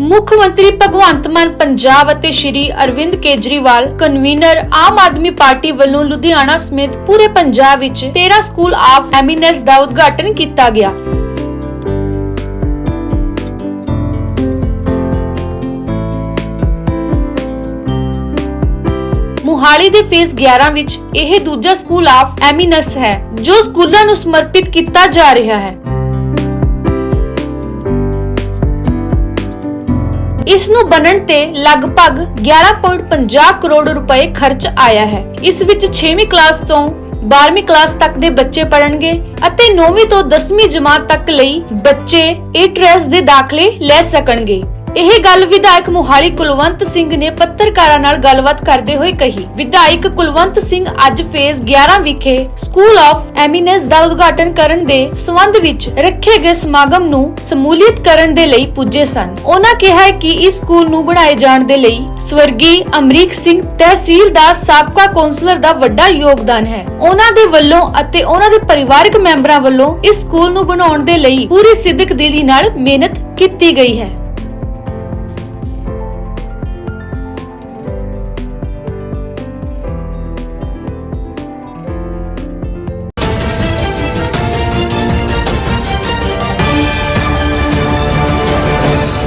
ਮੁੱਖ ਮੰਤਰੀ ਭਗਵੰਤ ਮਾਨ ਪੰਜਾਬ ਅਤੇ ਸ਼੍ਰੀ ਅਰਵਿੰਦ ਕੇਜਰੀਵਾਲ ਕਨਵੀਨਰ ਆਮ ਆਦਮੀ ਪਾਰਟੀ ਵੱਲੋਂ ਲੁਧਿਆਣਾ ਸਮੇਤ ਪੂਰੇ ਪੰਜਾਬ ਵਿੱਚ 13 ਸਕੂਲ ਆਫ ਐਮਿਨੈਂਸ ਦਾ ਉਦਘਾਟਨ ਕੀਤਾ ਗਿਆ। ਮੁਹਾਲੀ ਦੇ ਫੇਸ 11 ਵਿੱਚ ਇਹ ਦੂਜਾ ਸਕੂਲ ਆਫ ਐਮਿਨਸ ਹੈ, ਜੋ ਸਕੂਲਾਂ ਨੂੰ ਸਮਰਪਿਤ ਕੀਤਾ ਜਾ ਰਿਹਾ ਹੈ। ਇਸ ਨੂੰ ਬਣਨ ਤੇ ਲਗਭਗ 11.50 ਕਰੋੜ ਰੁਪਏ ਖਰਚ ਆਇਆ ਹੈ। ਇਸ ਵਿੱਚ 6ਵੀਂ ਕਲਾਸ ਤੋਂ 12ਵੀਂ ਕਲਾਸ ਤੱਕ ਦੇ ਬੱਚੇ ਪੜਨਗੇ ਅਤੇ 9ਵੀਂ ਤੋਂ 10ਵੀਂ ਜਮਾਤ ਤੱਕ ਲਈ ਬੱਚੇ ਇਹ ਟ੍ਰੈਸ ਦੇ ਦਾਖਲੇ ਲੈ ਸਕਣਗੇ। ਇਹ ਗੱਲ ਵਿਧਾਇਕ ਮੁਹਾਲੀ ਕੁਲਵੰਤ ਸਿੰਘ ਨੇ ਪੱਤਰਕਾਰਾਂ ਨਾਲ ਗੱਲਬਾਤ ਕਰਦੇ ਹੋਏ ਕਹੀ। ਵਿਧਾਇਕ ਕੁਲਵੰਤ ਸਿੰਘ ਅੱਜ ਫੇਜ਼ 11 ਵਿਖੇ ਸਕੂਲ ਆਫ ਐਮਿਨੈਂਸ ਦਾ ਉਦਘਾਟਨ ਕਰਨ ਦੇ ਸੰਬੰਧ ਵਿੱਚ ਰੱਖੇ ਗਏ ਸਮਾਗਮ ਨੂੰ ਸਮੂਲੀਅਤ ਕਰਨ ਦੇ ਲਈ ਪੁੱਜੇ ਸਨ। ਉਹਨਾਂ ਕਿਹਾ ਕਿ ਇਸ ਸਕੂਲ ਨੂੰ ਬਣਾਏ ਜਾਣ ਦੇ ਲਈ ਸਵਰਗੀ ਅਮਰੀਕ ਸਿੰਘ ਤਹਿਸੀਲ ਦਾ ਸਾਬਕਾ ਕੌਂਸਲਰ ਦਾ ਵੱਡਾ ਯੋਗਦਾਨ ਹੈ। ਉਹਨਾਂ ਦੇ ਵੱਲੋਂ ਅਤੇ ਉਹਨਾਂ ਦੇ ਪਰਿਵਾਰਕ ਮੈਂਬਰਾਂ ਵੱਲੋਂ ਇਸ ਸਕੂਲ ਨੂੰ ਬਣਾਉਣ ਦੇ ਲਈ ਪੂਰੀ ਸਿੱਧਕ ਦਿਲੀ ਨਾਲ ਮਿਹਨਤ ਕੀਤੀ ਗਈ ਹੈ।